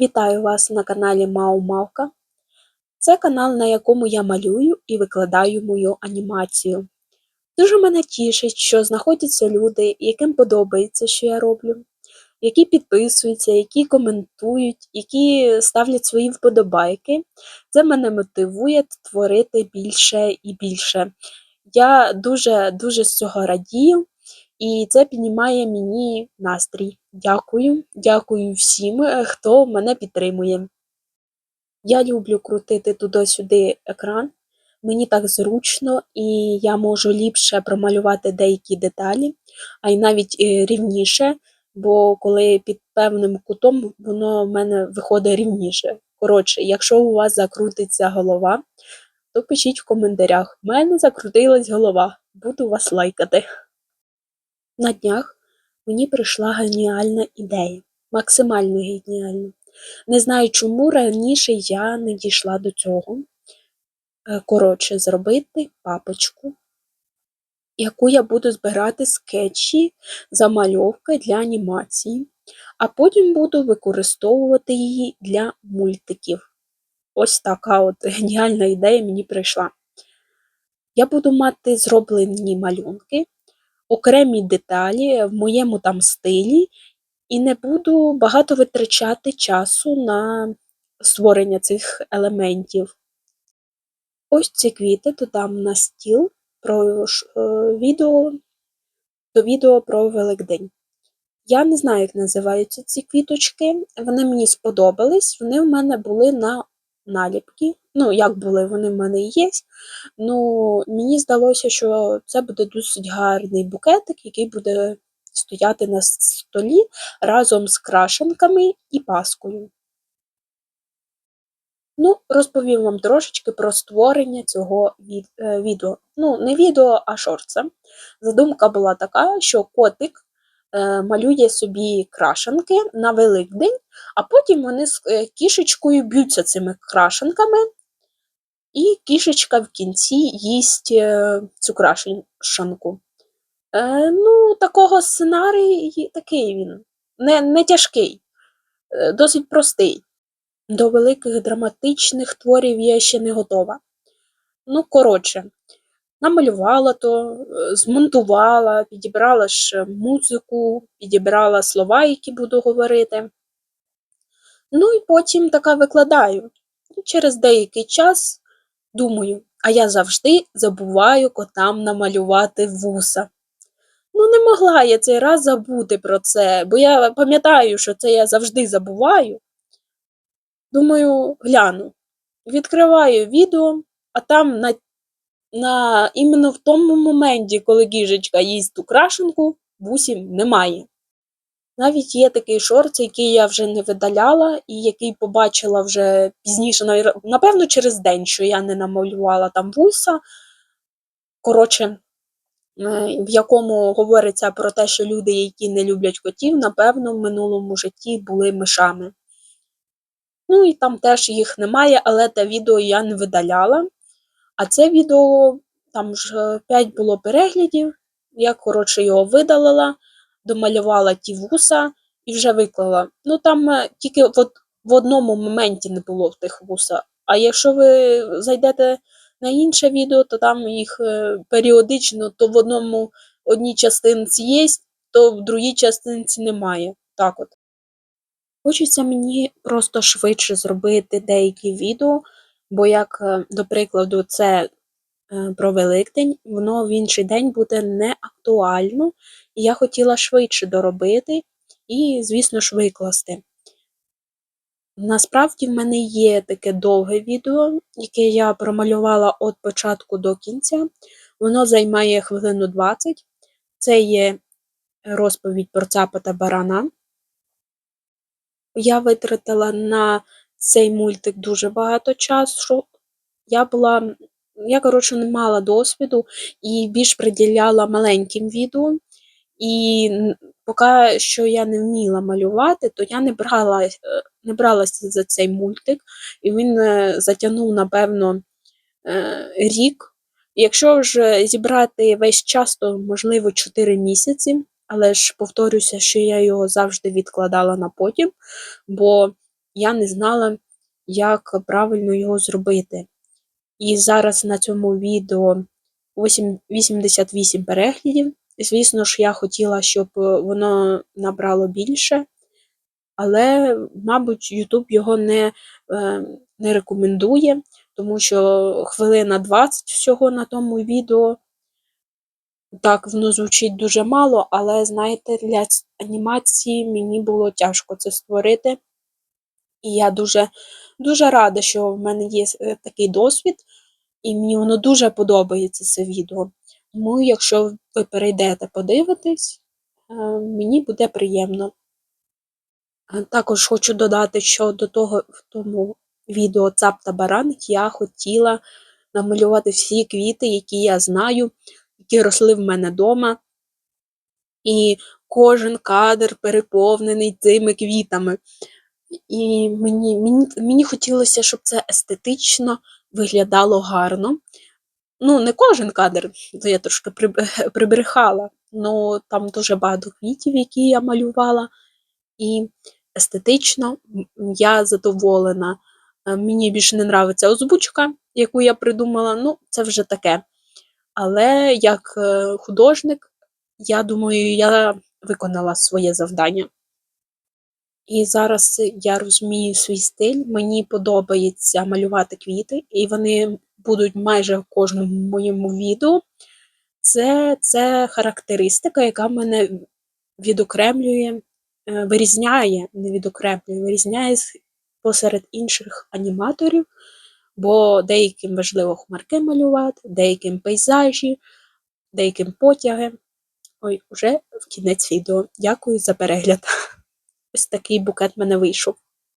Вітаю вас на каналі Мау Мавка. Це канал, на якому я малюю і викладаю мою анімацію. Дуже мене тішить, що знаходяться люди, яким подобається, що я роблю, які підписуються, які коментують, які ставлять свої вподобайки. Це мене мотивує творити більше і більше. Я дуже дуже з цього радію, і це піднімає мені настрій. Дякую, дякую всім, е, хто мене підтримує. Я люблю крутити туди-сюди екран, мені так зручно, і я можу ліпше промалювати деякі деталі, а й навіть е, рівніше, бо коли під певним кутом воно в мене виходить рівніше. Коротше, якщо у вас закрутиться голова, то пишіть в коментарях. У мене закрутилась голова, буду вас лайкати. На днях мені прийшла геніальна ідея, максимально геніальна. Не знаю, чому раніше я не дійшла до цього. Е, Коротше, зробити папочку, яку я буду збирати скетчі, замальовки для анімації, а потім буду використовувати її для мультиків. Ось така от геніальна ідея мені прийшла. Я буду мати зроблені малюнки, окремі деталі в моєму там стилі, і не буду багато витрачати часу на створення цих елементів. Ось ці квіти додам на стіл про е, відео, до відео про Великдень. Я не знаю, як називаються ці квіточки. Вони мені сподобались, вони в мене були на наліпки. Ну, як були, вони в мене є. Ну, мені здалося, що це буде досить гарний букетик, який буде стояти на столі разом з крашенками і паскою. Ну, розповім вам трошечки про створення цього е, відео. Ну, не відео, а шорца. Задумка була така, що котик малює собі крашенки на Великдень, а потім вони з е, кішечкою б'ються цими крашенками, і кішечка в кінці їсть е, цю крашенку. Е, ну, такого сценарій такий він, не, не тяжкий, е, досить простий. До великих драматичних творів я ще не готова. Ну, коротше, намалювала то, е, змонтувала, підібрала ж музику, підібрала слова, які буду говорити. Ну і потім така викладаю. Через деякий час думаю, а я завжди забуваю котам намалювати вуса. Ну, не могла я цей раз забути про це, бо я пам'ятаю, що це я завжди забуваю. Думаю, гляну. Відкриваю відео, а там на, на іменно в тому моменті, коли кішечка їсть ту крашенку, вусів немає. Навіть є такий шорт, який я вже не видаляла, і який побачила вже пізніше, напевно, через день, що я не намалювала там вуса. Коротше, е, в якому говориться про те, що люди, які не люблять котів, напевно, в минулому житті були мишами. Ну і там теж їх немає, але те відео я не видаляла. А це відео там ж 5 було переглядів. Я, коротше, його видалила, домалювала ті вуса і вже виклала. Ну там е, тільки от в одному моменті не було в тих вуса. А якщо ви зайдете на інше відео, то там їх е, періодично то в одному одній частинці є, то в другій частинці немає. Так от. Хочеться мені просто швидше зробити деякі відео, бо як, е, до прикладу, це е, про Великдень, воно в інший день буде не актуально, і я хотіла швидше доробити і, звісно ж, викласти. Насправді в мене є таке довге відео, яке я промалювала від початку до кінця. Воно займає хвилину 20. Це є розповідь про цапа та барана. Я витратила на цей мультик дуже багато часу. Я була, я, коротше, не мала досвіду і більш приділяла маленьким відео. І поки що я не вміла малювати, то я не брала, е, не бралася за цей мультик, і він е, затягнув, напевно, е, рік. Якщо ж зібрати весь час, то можливо 4 місяці, але ж повторюся, що я його завжди відкладала на потім, бо я не знала, як правильно його зробити. І зараз на цьому відео 88 переглядів. Звісно ж, я хотіла, щоб е, воно набрало більше, але, мабуть, YouTube його не, е, не рекомендує, тому що хвилина 20 всього на тому відео. Так, воно звучить дуже мало, але, знаєте, для анімації мені було тяжко це створити. І я дуже, дуже рада, що в мене є е, такий досвід, і мені воно дуже подобається це відео. Тому, якщо ви перейдете подивитись, е, мені буде приємно. Також хочу додати, що до того в тому відео Цап та бараник я хотіла намалювати всі квіти, які я знаю, які росли в мене вдома. І кожен кадр переповнений цими квітами. І мені, мені, мені хотілося, щоб це естетично виглядало гарно. Ну, не кожен кадр, то я трошки прибрехала. Ну, там дуже багато квітів, які я малювала. І естетично я задоволена. Е, Мені більше не нравиться озвучка, яку я придумала. Ну, це вже таке. Але як е, художник, я думаю, я виконала своє завдання. І зараз я розумію свій стиль. Мені подобається малювати квіти, і вони будуть майже в кожному моєму відео. Це, це характеристика, яка мене відокремлює, е, вирізняє, не відокремлює, вирізняє посеред інших аніматорів, бо деяким важливо хмарки малювати, деяким пейзажі, деяким потяги. Ой, уже в кінець відео. Дякую за перегляд. Ось такий букет в мене вийшов.